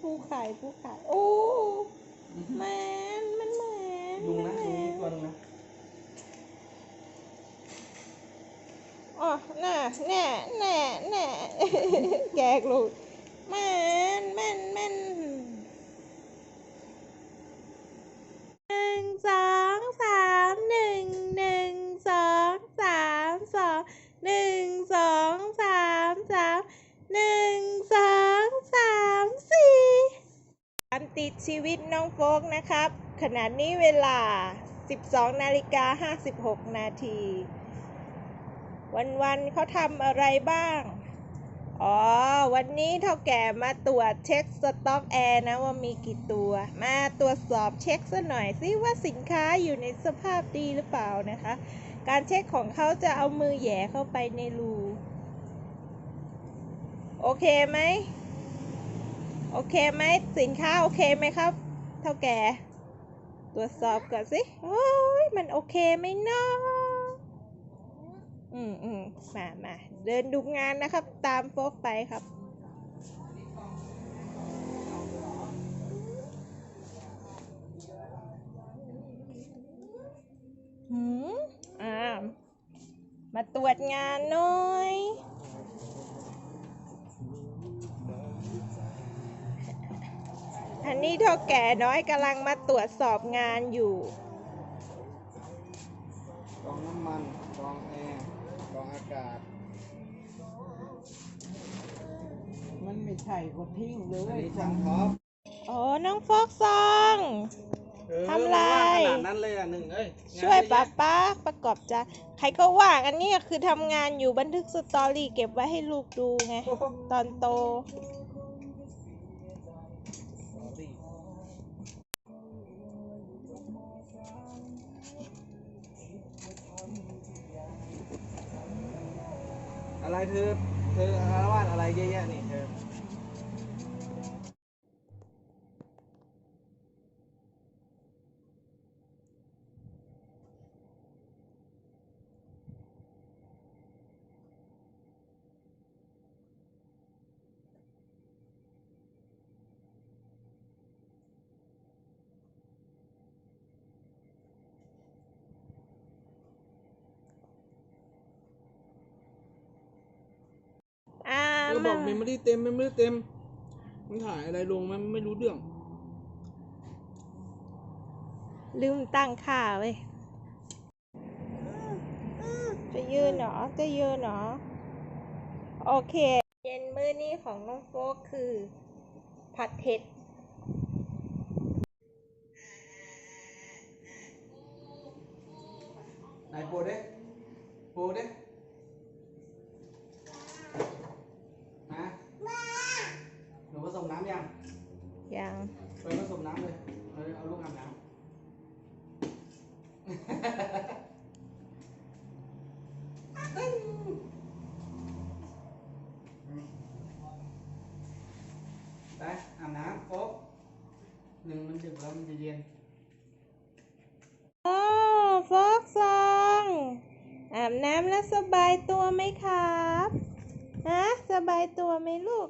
ปูไข่ปูไข่โอ้แมนมันแมนยุงนะมัยุงแมนี่ตัวนึงนะอ๋อแน่แน่แน่แน่แกกลูกแมนแมนแมนหนึ่งสองสามหนึ่งหนึ่งสองสามสองหนึ่งสองสามสามหนึ่งสองสามสี่การ ติดชีวิตน้องโฟกนะครับ ขณะนี้เวลา 12 นาฬิกา 56 นาที วันๆเขาทำอะไรบ้าง อ๋อ วันนี้เท่าแก่มาตรวจเช็คสต็อกแอร์นะว่ามีกี่ตัว มาตรวจสอบเช็คซะหน่อยซิว่าสินค้าอยู่ในสภาพดีหรือเปล่านะคะ การเช็คของเขาจะเอามือแหย่เข้าไปในรู โอเคไหม โอเคไหมสินค้าโอเคไหมครับ เท่าแก่ตรวจสอบก่อนสิโอ้ยมันโอเคไหมเนาะอืมอืมมามาเดินดูงานนะครับ ตามโฟกไปครับหืมอ่ามาตรวจงานหน่อย อันนี้เท่าแก่น้อยกำลังมาตรวจสอบงานอยู่กรองน้ำมันกรองแอร์กรองอากาศ มันไม่ใช่ก็ทิ้งเลอันยนี้ช่างท็อปโอ้น้องโฟกซองเออทำไรว่างขนาดนั้นเลยอะหนึ่งเอ้ยงานช่วยเอะป้าแยะป้าประกอบจานใครก็ว่างอันนี้คือทำงานอยู่บันทึกสตอรี่เก็บไว้ให้ลูกดูไง โอ้โหตอนโต อะไรเธอเธออารวาสอะไรเยอะแยะนี่เธอ อ่า ก็บมาอกเมมโมรี่เต็มเมมโมรี่เต็มมันถ่ายอะไรลงมันไม่รู้เรื่อง ลืมตั้งค่าเว้ยจะยืนเหรอจะยืนเหรอ โอเค เย็นมื้อนี้ของน้องโฟกคือ ผัดเผ็ดไหนโปรเด้โปรเด้นะหนูผสมน้ำยัง ยัง ไปผสม น้ำเลย เอาเอาลูกอาบน้ำไปอาบน้ำโป๊ะหนึ่งมันดึกแล้วมันจะเย็นโอ้โฟกซองอาบน้ำแล้วสบายตัวไหมครับ ฮะ สบายตัวไหมลูก